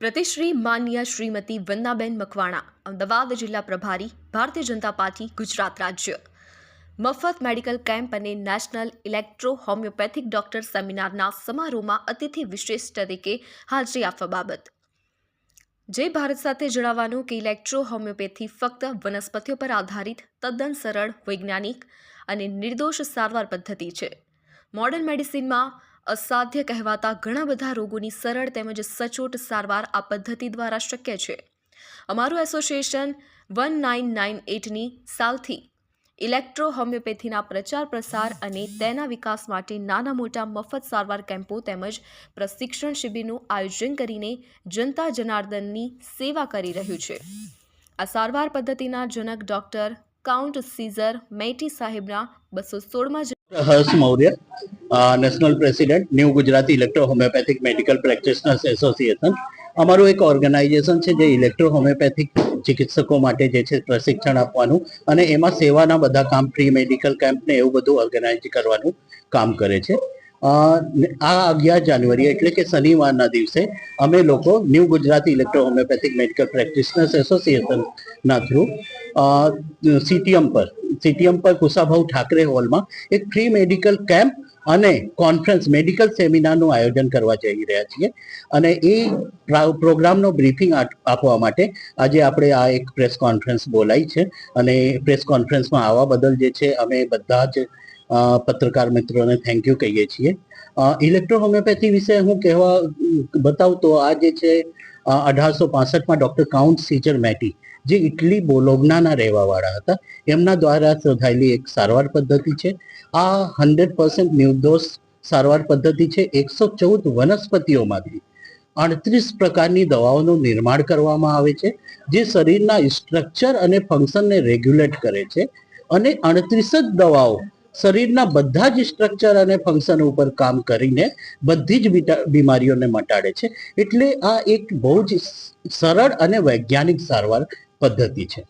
પ્રતિશ્રી માન્ય શ્રીમતી વંદાબેન મકવાણા, અમદાવાદ જિલ્લા પ્રભારી, ભારતીય જનતા પાર્ટી, ગુજરાત રાજ્ય. મફત મેડિકલ કેમ્પ અને નેશનલ ઇલેક્ટ્રો હોમિયોપેથિક ડોક્ટર સેમિનારના સમારોહમાં અતિથિ વિશેષ તરીકે હાજરી આપવા બાબત. જે ભારત સાથે જણાવવાનું કે ઇલેક્ટ્રો હોમિયોપેથી ફક્ત વનસ્પતિઓ પર આધારિત તદ્દન સરળ, વૈજ્ઞાનિક અને નિર્દોષ સારવાર પદ્ધતિ છે. મોડર્ન મેડિસિનમાં અસાધ્ય કહેવાતા ઘણા બધા રોગોની સરળ તેમજ સચોટ સારવાર આ પદ્ધતિ દ્વારા શક્ય છે. અમારું એસોસિએશન વન નાઇન નાઇન એટની સાલથી ઇલેક્ટ્રો હોમિયોપેથીના પ્રચાર પ્રસાર અને તેના વિકાસ માટે નાના મોટા મફત સારવાર કેમ્પો તેમજ પ્રશિક્ષણ શિબિરનું આયોજન કરીને જનતા જનાર્દનની સેવા કરી રહ્યું છે. આ સારવાર પદ્ધતિના જનક ડૉક્ટર કાઉન્ટ સીઝર મેટી સાહેબના બસો સોળમાં Harsh Maurya national president new Gujarati electro homeopathic medical practitioners association અમારું એક ઓર્ગેનાઇઝેશન છે જે ઇલેક્ટ્રો હોમિયોપેથિક ચિકિત્સકો માટે જે છે પ્રશિક્ષણ આપવાનું અને એમાં સેવાના બધા કામ પ્રી મેડિકલ કેમ્પ ને એવું બધું ઓર્ગેનાઇઝ કરવાનું કામ કરે છે. આ અગિયાર જાન્યુઆરી એટલે કે શનિવારના દિવસે અમે લોકો new Gujarati electro homeopathic medical practitioners એસોસિએશનના થ્રુ સીટીએમ પર. સીટીએમ પર કુસાભાઉ ઠાકરે હોલમાં એક ફ્રી મેડિકલ કેમ્પ અને કોન્ફરન્સ મેડિકલ સેમિનારનું આયોજન કરવા જઈ રહ્યા છીએ. અને એ પ્રા- પ્રોગ્રામનો બ્રીફિંગ આપવા માટે આજે આપણે આ એક પ્રેસ કોન્ફરન્સ બોલાવી છે. અને પ્રેસ કોન્ફરન્સમાં આવવા બદલ જે છે, અમે બધા જ પત્રકાર મિત્રોને થેન્ક યુ કહીએ છીએ. ઇલેક્ટ્રો હોમિયોપેથી વિશે હું કહેવા, બતાવું તો આ જે છે અઢારસો પાસઠમાં ડૉક્ટર કાઉન્ટ સીચર મેટી, જે ઇટલી બોલોગ્નાના રહેવાવાળા હતા, એમના દ્વારા શોધાયેલી એક સારવાર પદ્ધતિ છે. આ હંડ્રેડ પર્સન્ટ નિર્દોષ સારવાર પદ્ધતિ છે. એકસો ચૌદ વનસ્પતિઓમાંથી અડત્રીસ પ્રકારની દવાઓનું નિર્માણ કરવામાં આવે છે, જે શરીરના સ્ટ્રક્ચર અને ફંક્શનને રેગ્યુલેટ કરે છે અને અડત્રીસ જ દવાઓ શરીરના બધા જ સ્ટ્રક્ચર અને ફંક્શન ઉપર કામ કરીને બધી જ બીમારીઓને મટાડે છે. એટલે આ એક બહુ જ સરળ અને વૈજ્ઞાનિક સારવાર પદ્ધતિ છે.